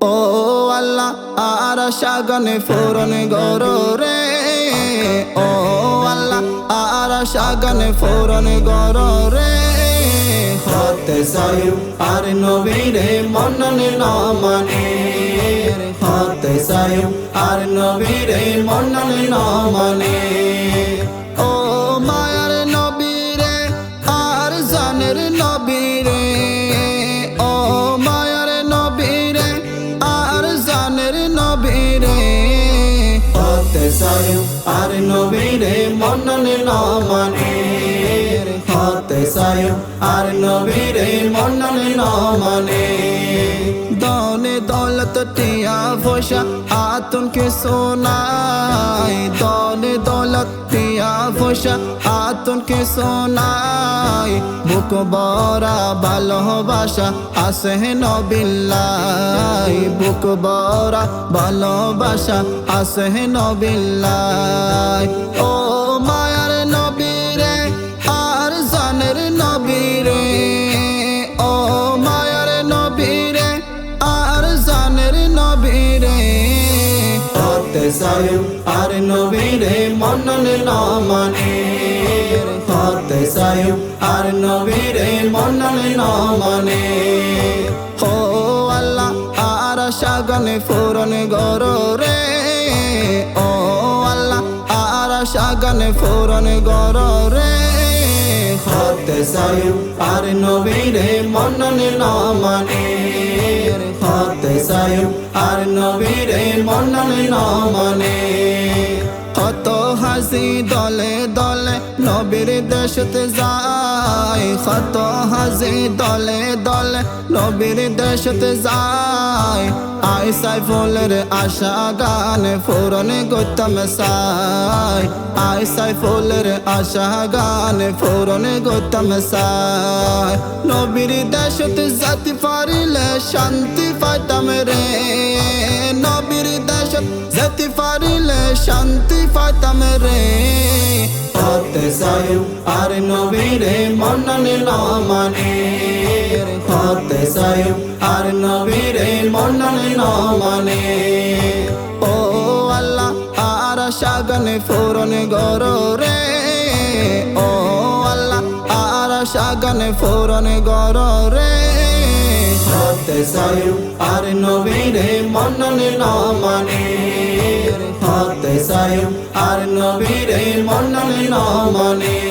ও আল্লাহ, আর সাগনে ফোরন গর রে। ও আল্লাহ, আর সাগনে ফোরন গর রে। হতে সায়ু আর নবীরে মননে না মানে। হতে সায়ু আর নবীরে মননে না হতে সায়ু আর নবীরে মননে না মানে। হতে সায়ু আর নবীরে মননে না মানে। দনে দৌলত টিয়া ফসা আতুন কে সোনাই আতুন কে সোনাই বুক বরা ভালোবাসা আসে নবিল্লাই বুক বরা ভালোবাসা আসে নবিল্লাই ও মায়ার নবীরে, আর জানের নবীরে। ও মায়ার নবীরে, আর জানের নবীরে। হতে সায়ু আর নবীরে, মননে না মানে। হতে সায়ু আর নবীরে মননে না মানে ও আল্লাহ আর সাগনে ফোরন গর রে। ও আল্লাহ আর সাগনে ফোরন গর রে। হতে সায়ু আর নবীরে মননে না মানে হতে সায়ু আর নবীরে মননে না মানে কত হাসি দলে দলে নবীর দেশতে যায়। কত হাসি দলে দলে নবীর দেশতে যায়। আই সাই ফুলের আশা গানে ফোরনে গৌতম সাই। আই সাই ফুলের আশা গানে ফোরনে গৌতম সাই। নবীর দেশতে জাতি পারিলে শান্তি পাইতাম রে। নবীর দেশত জাতি পারিলে শান্তি পাইতাম রে হতে সায়ু আর নবীরে মননে না মানে হতে সায়ু আর নবীরে মননে না মানে ও আল্লাহ আর সাগনে ফোরন গর রে ও আল্লাহ আর সাগনে ফোরন গর রে হতে সায়ু আর নবীরে মননে না মানে হতে সায়ু আর নবীরে মন্ডলী না মানে